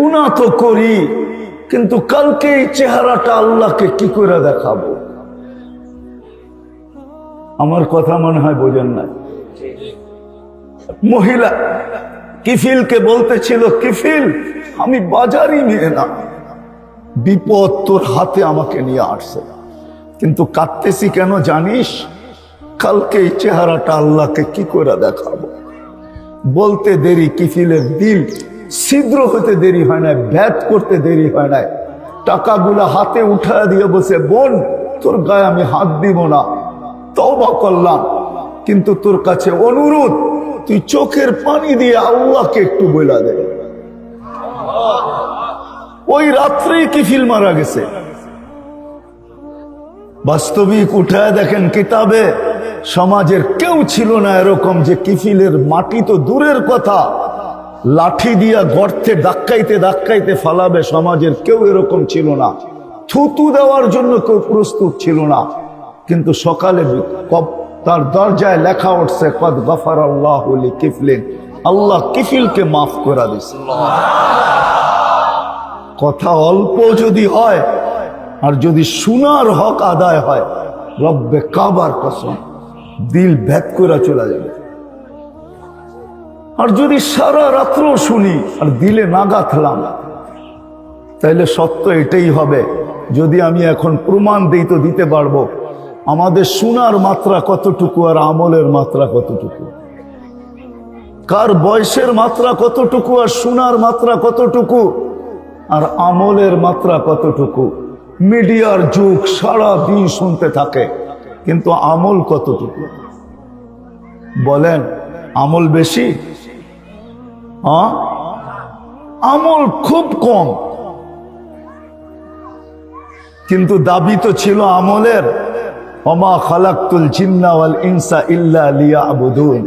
গুণা তো করি, কিন্তু কালকে এই চেহারাটা আল্লাহকে কি করে দেখাবো? আমার কথা মনে হয় বোঝেন না। মহিলা কিফিলকে বলতেছিল, কিফিল, আমি বাজারই নিয়ে না। বিপদ তোর হাতে আমাকে নিয়ে আসছে। কিন্তু কাঁদতেছি কেন জানিস? কালকে এই চেহারাটা আল্লাহকে কি করে দেখাবো? বলতে দেরি কিফিলের দিল ছিদ্র হতে দেরি হয় না ব্যাট করতে দেরি হয় না টাকাগুলো হাতে উঠায় দিয়ে বসে বোন, তোর গায়ে আমি হাত দিব না, তওবা করলাম। কিন্তু তোর কাছে অনুরোধ, তুই চোখের পানি দিয়ে আল্লাহকে একটু বইলা দে। ওই রাত্রেই কিফিল মারা গেছে। বাস্তবিক উঠায় দেখেন কিতাবে, সমাজের কেউ ছিল না এরকম যে কিফিলের মাটি তো দূরের কথা। লাঠি দিয়া গর্তে ধাক্কাইতে ধাক্কাইতে ফালাবে সমাজের কেউ এরকম ছিল না। থুতু দেওয়ার জন্য কেউ প্রস্তুত ছিল না। কিন্তু সকালে তার দরজায় লেখা উঠছে, কদ গফার আল্লাহ কিফলিন আল্লাহ কিফিলকে মাফ করা দিছে কথা অল্প যদি হয়, আর যদি শোনার হক আদায় হয়, রব্বে কাবার কসম, দিল ভেদ করে চলে যাবে। আর যদি সারা রাত্র শুনি, আর দিলে না গাঁথলাম তাইলে সত্য এটাই হবে, যদি আমি এখন প্রমাণ দিই তো দিতে পারব, আমাদের শোনার মাত্রা কতটুকু আর আমলের মাত্রা কতটুকু? কার বয়সের মাত্রা কতটুকু আর শোনার মাত্রা কতটুকু? আর আমলের মাত্রা কতটুকু? মিডিয়ার যুগ সারা দিন শুনতে থাকে, কিন্তু আমল কতটুকু? বলেন, আমল বেশি? আমল খুব কম। কিন্তু দাবি তো ছিল আমলের। অমা খালাক্তুল জিন্না ওয়াল ইনসা ইল্লা লিয়া আবুদুন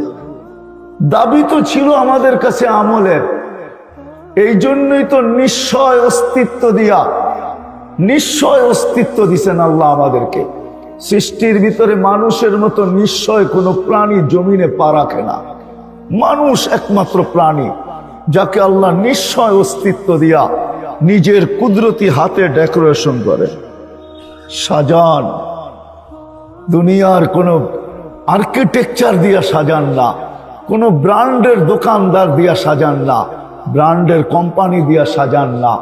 দাবি তো ছিল আমাদের কাছে আমলের। এই জন্যই তো নিশ্চয় অস্তিত্ব দিয়া, নিশ্চয় অস্তিত্ব দিছেন আল্লাহ আমাদেরকে। সৃষ্টির ভিতরে মানুষের মতো নিশ্চয় কোনো প্রাণী জমিনে পা রাখে না। মানুষ একমাত্র প্রাণী। যাকে আল্লাহ নিশ্চয় অস্তিত্ব দিয়া নিজের কুদরতি হাতে ডেকোরেশন করে। সাজান। দুনিয়ার কোনো আর্কিটেকচার দিয়া সাজান না। কোনো ব্র্যান্ডের দোকানদার দিয়া সাজান না। ব্র্যান্ডের কোম্পানি দিয়া সাজান না।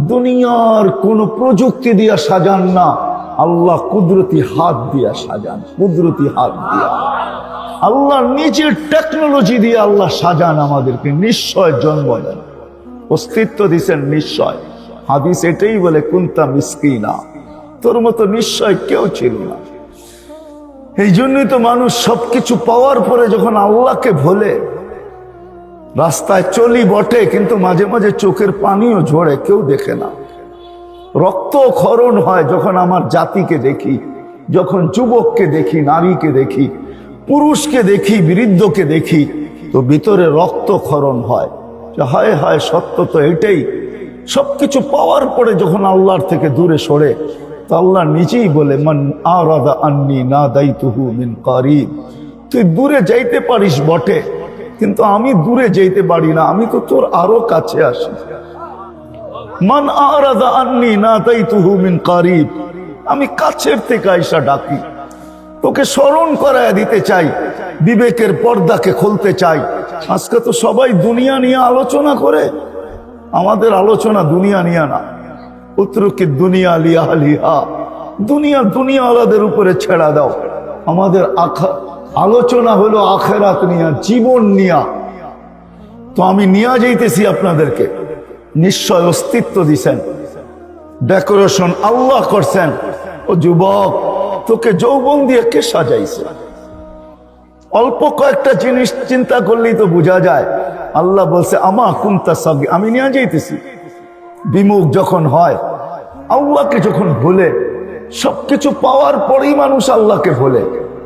দুনিয়ার কোনো প্রযুক্তি দিয়া সাজান না। আল্লাহ কুদরতি হাত দিয়া সাজান। কুদরতি হাত দিয়া। আল্লাহ নিজের টেকনোলজি দিয়ে আল্লাহ সাজান আমাদেরকে, নিশ্চয় জন্ম দেন অস্তিত্ব দিছেন নিশ্চয়। হাদিস এটাই বলে, কুন্তা মিসকিনা। তোর মতো নিশ্চয় কেউ ছিল না। এই জন্যই তো মানুষ সবকিছু পাওয়ার পরে যখন আল্লাহকে ভোলে, রাস্তায় চলি বটে, কিন্তু মাঝে মাঝে চোখের পানিও ঝরে, কেউ দেখে না। রক্ত ক্ষরণ হয় যখন আমার জাতিকে দেখি, যখন যুবককে দেখি, নারীকে দেখি পুরুষকে দেখি, বৃদ্ধকে দেখি, তো ভিতরে রক্ত ক্ষরণ হয় হায় হায়, সত্য তো এটাই। সবকিছু পাওয়ার পরে যখন আল্লাহর থেকে দূরে সরে, তো আল্লাহ নিজেই বলে, মান আরাদা আন্নি না দায়িতুহু মিন কারিব। তুই দূরে যাইতে পারিস বটে, কিন্তু আমি দূরে যাইতে পারি না। আমি তো তোর আরও কাছে আসি। মান আরাদা আন্নি না দায়িতুহু মিন কারিব। আমি কাছের থেকে আইসা ডাকি। তোকে স্মরণ করায় দিতে চাই, বিবেকের পর্দাকে খুলতে চাই। আজকে তো সবাই দুনিয়া নিয়ে আলোচনা করে, আমাদের আলোচনা দুনিয়া নিয়ে না। উত্তরকে দুনিয়া লিয়া লিহা, দুনিয়া দুনিয়াওয়ালাদের উপরে ছেড়া দাও। আমাদের আলোচনা হলো আখেরাত নিয়া, জীবন নিয়া। তো আমি নিয়ে যাইতেছি আপনাদেরকে, নিশ্চয় অস্তিত্ব দিছেন। ডেকোরেশন আল্লাহ করছেন। ও যুবক তোকে যৌবন দিয়ে কে সাজাইছে? অল্প কয়েকটা জিনিস চিন্তা করলেই তো বোঝা যায়। আল্লাহ বলছে, আমা কুন্তা সাগি আমি নিয়ে যাইতেছি। বিমুখ যখন হয়, আল্লাহকে যখন ভুলে, সবকিছু পাওয়ার পরেই মানুষ আল্লাহকে ভোলে।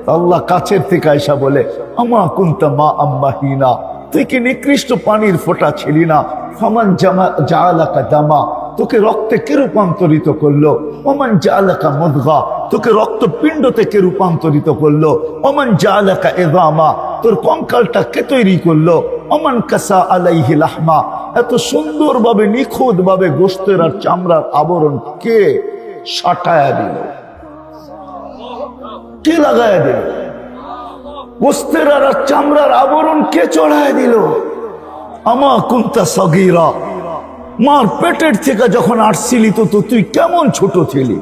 আল্লাহ কাছের থেকে আইসা বলে, আমা কুন্তা মা আম্মা হিনা, তুই কি নিকৃষ্ট পানির ফোঁটা ছিলি না? ফমান জামা জালাকা দামা তোকে রক্তে কে রূপান্তরিত করল? ওমান জালাকা মদগা। তোকে রক্ত পিণ্ড থেকে রূপান্তরিত করল? ওমান জালাকা এদামা তোর কঙ্কালটা কে তৈরি করল? ওমান কাসা আলাইহি লাহমা। এত সুন্দরভাবে নিখুঁত ভাবে গোস্তের আর চামড়ার আবরণ কে সাটায়া দিল? কে লাগায় দিল? গোস্তের আর চামড়ার আবরণ কে চড়ায় দিল? আমা কুন্তা সগিরা। মার পেটের থেকে যখন আসছিলি তো তুই কেমন ছোট ছিলি?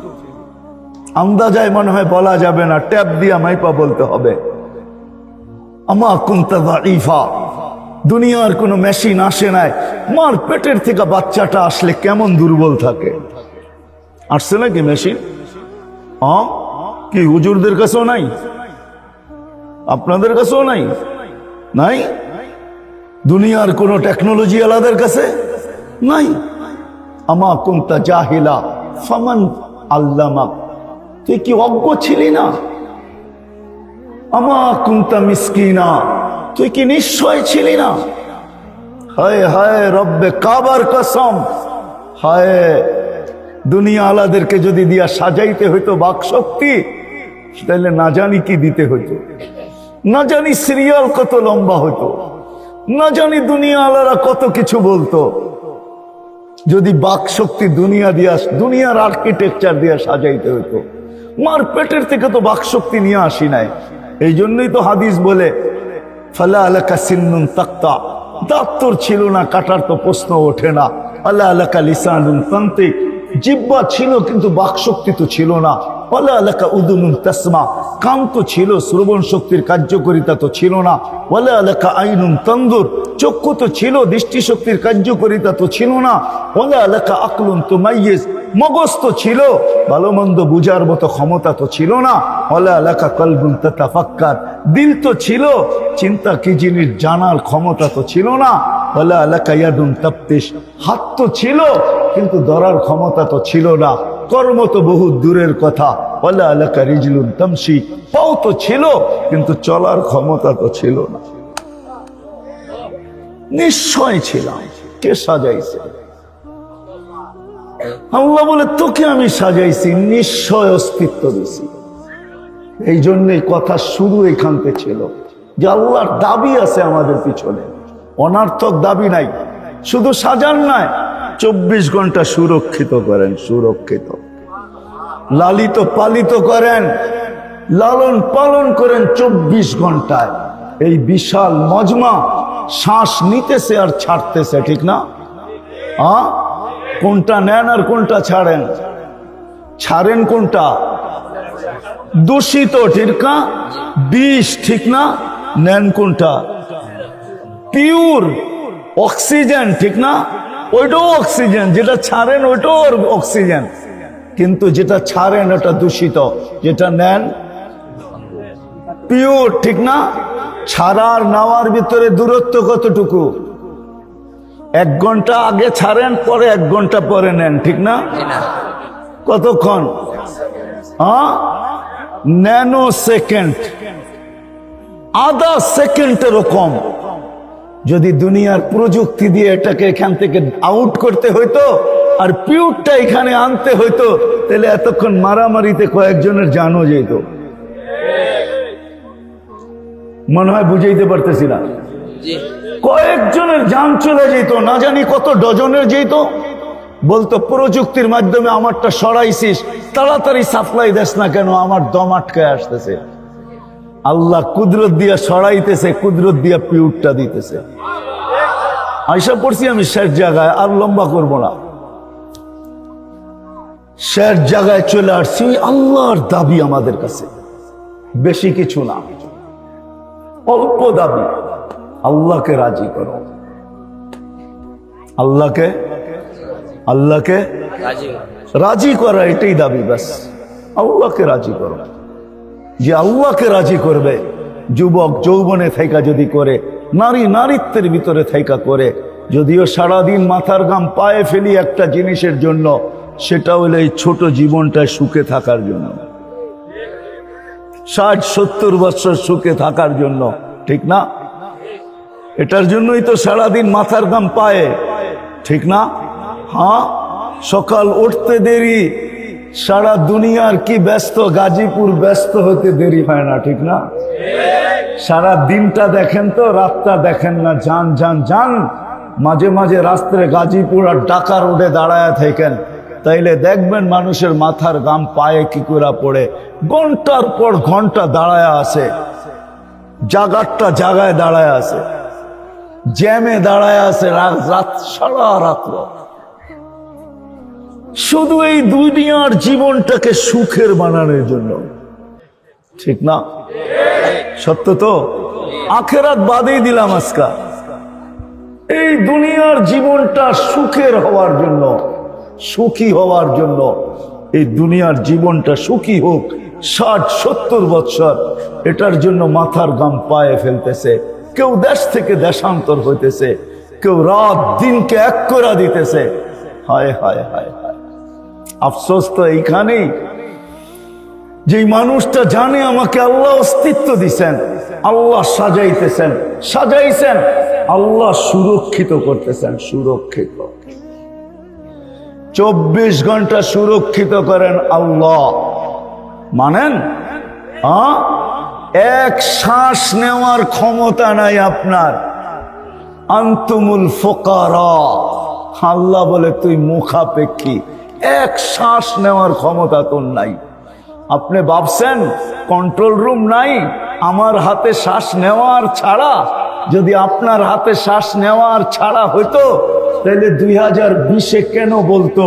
আন্দাজায় মনে হয় বলা যাবে না, ট্যাপ দিয়া মাইপা বলতে হবে। আমা কুন্তা ইফা দুনিয়ার কোনো মেশিন আসে নাই, মার পেটের থেকে বাচ্চাটা আসলে কেমন দুর্বল থাকে? আসছে নাকি মেশিন? হ্যাঁ কি হুজুরদের কাছেও নাই? আপনাদের কাছেও নাই? নাই? দুনিয়ার কোনো টেকনোলজি আলাদের কাছে? নাই। আমা কুন্তা জাহিলা, ফামান আল্লামা। তুই কি অজ্ঞ ছিলি না? আমা কুন্তা মিসকিনা, তুই কি নিশ্চয় ছিলি না? হায় হায় রব্বে কাবার কসম। হায়, দুনিয়া আলাদেরকে যদি দিয়া সাজাইতে হইতো বাক শক্তি তাহলে না জানি কি দিতে হইতো। না জানি সিরিয়াল কত লম্বা হতো না জানি দুনিয়া আলারা কত কিছু বলতো। যদি বাক শক্তি দুনিয়া দিয়া, দুনিয়ার আর্কিটেকচার দিয়া সাজাইতে হইতো। মার পেটের থেকে তো বাক শক্তি নিয়ে আসি নাই। এই জন্যই তো হাদিস বলে, ফালা আলাকা সিন্নুন তাক্তা। দাঁত তোর ছিল না, কাটার তো প্রশ্ন ওঠে না। আল্লাহ আলাকা লিসানুন তান্ত্রিক জিব্বা ছিল, কিন্তু বাক শক্তি তো ছিল না। ওলা এলাকা উদুনুন তাসমা। কান তো ছিল শ্রবণ শক্তির কার্যকরিতা তো ছিল না। ওলা এলাকা আইনুন তন্দুর চক্ষু তো ছিল দৃষ্টি শক্তির কার্যকরিতা তো ছিল না। ওলা এলাকা আকলুন তো মাইয়েস মগজ তো ছিল ভালো মন্দ বুঝার মতো ক্ষমতা তো ছিল না। ওলা এলাকা কলবুন তাফাক্কার দিল তো ছিল, চিন্তা কি জিনিস জানার ক্ষমতা তো ছিল না। ওলা এলাকা ইয়াদুন তাপ্তিস হাত তো ছিল, কিন্তু ধরার ক্ষমতা তো ছিল না। কর্ম তো বহু দূরের কথা। ওলা এলাকা রিজলুন তামসি পাও তো ছিল, কিন্তু চলার ক্ষমতা তো ছিল না। নিশ্চয় ছিলাম। কে সাজাইছে? আল্লাহ বলে, তোকে আমি সাজাইছি, নিশ্চয় অস্তিত্ব দিছি। এই জন্যই কথা শুরু এখান থেকে ছিল যে আল্লাহর দাবি আছে আমাদের পিছনে। অনার্থক দাবি নাই, শুধু সাজান নাই। চব্বিশ ঘণ্টা সুরক্ষিত করেন, সুরক্ষিত। লালিত পালিত করেন, লালন পালন করেন চব্বিশ ঘন্টায়। এই বিশাল মজমা শ্বাস নিতেছে আর ছাড়তেছে, ঠিক না? কোনটা নেন আর কোনটা ছাড়েন? ছাড়েন কোনটা? দূষিত, ঠিক না? বিষ, ঠিক না? নেন কোনটা? পিওর অক্সিজেন, ঠিক না? ওইটাও অক্সিজেন, যেটা ছাড়েন ওইটাও অক্সিজেন। কিন্তু যেটা ছাড়েন, ওটা দূষিত। যেটা নেন পিওর ঠিক না? ছাড়ার নেওয়ার ভিতরে দূরত্ব কতটুকু? এক ঘণ্টা আগে ছাড়েন, পরে এক ঘণ্টা পরে নেন, ঠিক না? কতক্ষণ? হ্যাঁ? Nano second. আধা সেকেন্ডেরও কম। যদি দুনিয়ার প্রযুক্তি দিয়ে এটাকে এখান থেকে আউট করতে হইতো, আর পিউরটা এখানে আনতে হইতো, তাহলে এতক্ষণ মারামারিতে কয়েকজনের জানো যেত। মনে হয় বুঝাইতে পারতেছি না। কয়েকজনের যান চলে যেত না জানি কত ডজনের যেত। বলতো প্রযুক্তির মাধ্যমে আমারটা সরাইছিস তাড়াতাড়ি সাপ্লাই দেস না কেন আমার দম আটকায় আসতেছে। আল্লাহ কুদরত দিয়া সরাইতেছে কুদরত দিয়া পিউরটা দিতেছে। আইসা পড়ছি আমি শেষ জায়গায় আর লম্বা করব না। শেষ জায়গায় চলে আসছি ওই আল্লাহর দাবি আমাদের কাছে। বেশি কিছু না। অল্প দাবি। আল্লাহকে রাজি করো। আল্লাহকে আল্লাহকে রাজি করা। এটাই দাবি ব্যাস। আল্লাহকে রাজি করো। যে আল্লাহকে রাজি করবে যুবক যৌবনে থাইকা যদি করে নারী নারীত্বের ভিতরে থাইকা করে যদিও সারাদিন মাথার গাম পায়ে ফেলি একটা জিনিসের জন্য সেটা হলো এই ছোট জীবনটায় সুখে থাকার জন্য। ষাট, সত্তর বছর সুখে থাকার জন্য, ঠিক না? এটার জন্যই তো সারাদিন মাথার গাম পায়ে, ঠিক না? হ্যাঁ? সকাল উঠতে দেরি, সারা দুনিয়ার কি ব্যস্ত, গাজীপুর ব্যস্ত হতে দেরি হয় না, ঠিক না? সারা দিনটা দেখেন তো, রাতটা দেখেন না, যান যান যান। মাঝে মাঝে রাস্তায় গাজীপুর আর ঢাকা রোডে দাঁড়ায় থাকেন। তাইলে দেখবেন মানুষের মাথার গাম পায়ে কি করে পড়ে। ঘণ্টার পর ঘণ্টা দাঁড়ায় আছে। জাগারটা জাগায় দাঁড়ায় আছে। জ্যামে দাঁড়ায় আছে রাত রাত সারা রাত্র শুধু এই দুনিয়ার জীবনটাকে সুখের বানানোর জন্য। ঠিক না? সত্য তো? আখেরাত বাদেই দিলাম আজকা। এই দুনিয়ার জীবনটা সুখের হওয়ার জন্য। সুখী হওয়ার জন্য এই দুনিয়ার জীবনটা সুখী হোক, ষাট, সত্তর বৎসর, এটার জন্য মাথার গাম পায়ে ফেলতেছে। কেউ দেশ থেকে দেশান্তর হইতেছে, কেউ রাত দিনকে এক করে দিতেছে। হায় হায় হায় হায়। আফসোস তো এইখানেই। যেই মানুষটা জানে আমাকে আল্লাহ অস্তিত্ব দিছেন, আল্লাহ সাজাইতেছেন, সাজাইছেন, আল্লাহ সুরক্ষিত করতেছেন, সুরক্ষিত। চব্বিশ ঘণ্টা সুরক্ষিত করেন আল্লাহ। মানেন? আ? এক শ্বাস নেওয়ার ক্ষমতা নাই আপনার। আন্তুমুল ফোকারা। আল্লাহ বলে, তুই মুখাপেক্ষী। এক শ্বাস নেওয়ার ক্ষমতা তোর নাই। আপনি ভাবছেন, কন্ট্রোল রুম নাই? আমার হাতে শ্বাস নেওয়ার ছাড়া? যদি আপনার হাতে শ্বাস নেওয়ার ছাড়া হইতো তাহলে দুই হাজার বিশে কেন বলতো?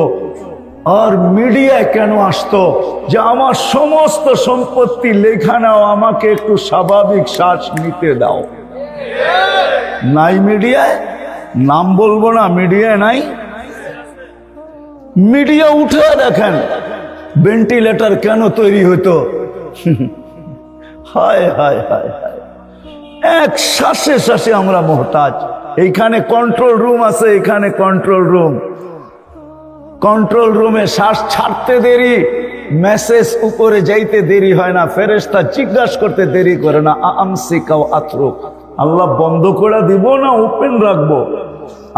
আর মিডিয়ায় কেন আসতো? যে আমার সমস্ত সম্পত্তি লেখা নাও, আমাকে একটু স্বাভাবিক শ্বাস নিতে দাও। নাই মিডিয়ায়? নাম বলব না, মিডিয়ায় নাই। মিডিয়া উঠে দেখেন ভেন্টিলেটর কেন তৈরি হতো হায় হায় হায় হায়। এক শ্বাসে শ্বাসে আমরা মোহতাজ। এইখানে কন্ট্রোল রুম আছে, এখানে কন্ট্রোল রুম কন্ট্রোল রুমে শ্বাস ছাড়তে দেরি মেসেজ উপরে যাইতে দেরি হয় না ফেরেস্তা জিজ্ঞাসা করতে দেরি করে না আমসি কাউ আত্রুক। আল্লাহ বন্ধ করে দিব না ওপেন রাখব।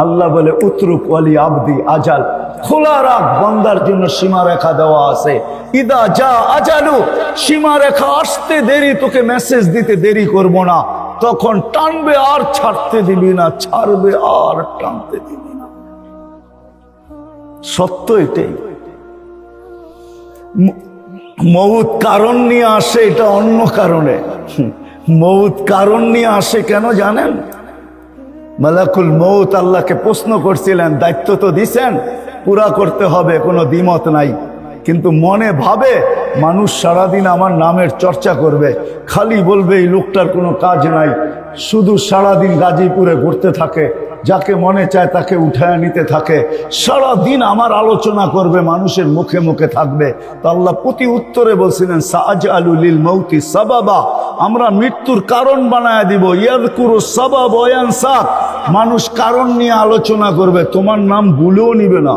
আল্লাহ বলে, উতরুক ওয়ালি আবদি আজাল। খোলা রাখ, বন্দার জন্য সীমা রেখা দেওয়া আছে। ইদা যা আজালু। সীমা রেখা আসতে দেরি, তোকে মেসেজ দিতে দেরি করব না। তখন টানবে আর ছাড়তে দিবি না, ছাড়বে আর টানতে দিবি না। সত্য এটাই। মৌত কারণ নিয়ে আসে এটা অন্য কারণে। মৌত কারণ নিয়ে আসে কেন জানেন? মালাকুল মৌত আল্লাহকে প্রশ্ন করছিলেন, দায়িত্ব তো দিছেন, পুরা করতে হবে, কোনো দ্বিমত নাই। কিন্তু মনে ভাবে মানুষ সারাদিন আমার নামের চর্চা করবে। খালি বলবে, এই লোকটার কোনো কাজ নাই। শুধু সারাদিন গাজীপুরে ঘুরতে থাকে, যাকে মনে চায় তাকে উঠায় নিতে থাকে। সারাদিন আমার আলোচনা করবে, মানুষের মুখে মুখে থাকবে। তো আল্লাহ প্রতি উত্তরে বলছিলেন সাজ আলুলিল মৌতি সাবাবা। আমরা মৃত্যুর কারণ বানায় দিব। ইয়াদকুরু সাবাব ওয়ানসাক মানুষ কারণ নিয়ে আলোচনা করবে, তোমার নাম ভুলেও নিবে না।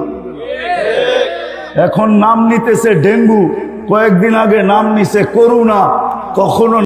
এখন নাম নিতেছে ডেঙ্গু। কয়েকদিন আগে নাম নিছে করুণা কখনো